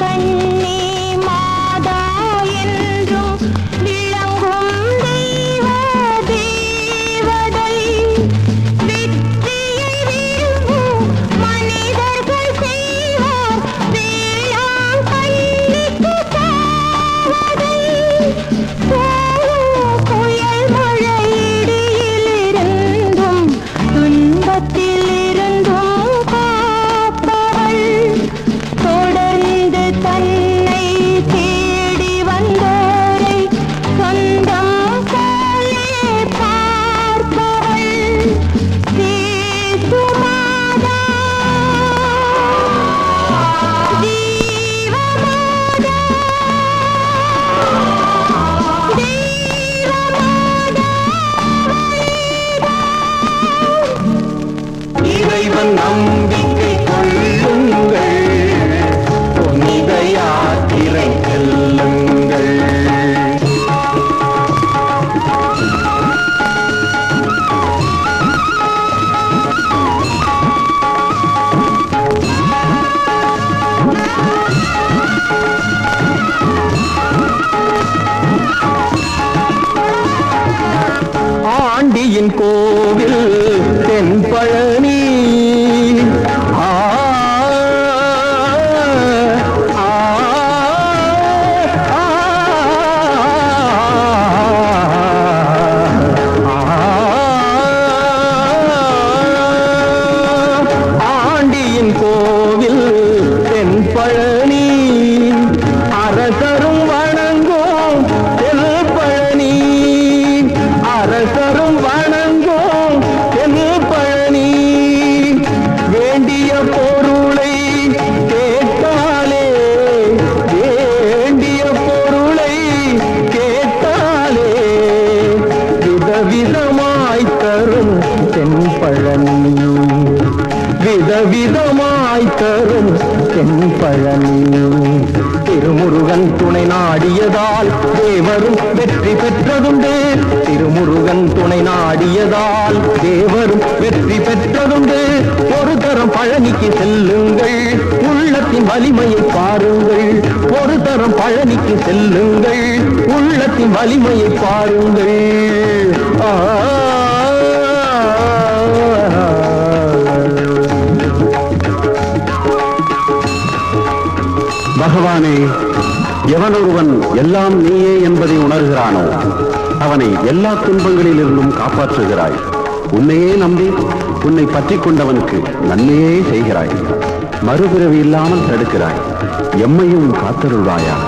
तन இறைவன் செம்பழனி திருமுருகன் துணை நாடியதால் தேவரும் வெற்றி பெற்றதுண்டே திருமுருகன் துணை நாடியதால் தேவரும் வெற்றி பெற்றதுண்டு ஒரு தரம் பழனிக்கு செல்லுங்கள். உள்ளத்தின் வலிமையை பாருங்கள். ஒரு தரம் பழனிக்கு செல்லுங்கள். உள்ளத்தின் வலிமையை பாருங்கள். பகவானே எவனொருவன் எல்லாம் நீயே என்பதை உணர்கிறானோ அவனை எல்லா துன்பங்களிலிருந்தும் காப்பாற்றுகிறாய். உன்னையே நம்பி உன்னை பற்றி கொண்டவனுக்கு நன்மையே செய்கிறாய். மறுபிறவி இல்லாமல் தடுக்கிறாய். எம்மையும் காத்தருள்வாயாக.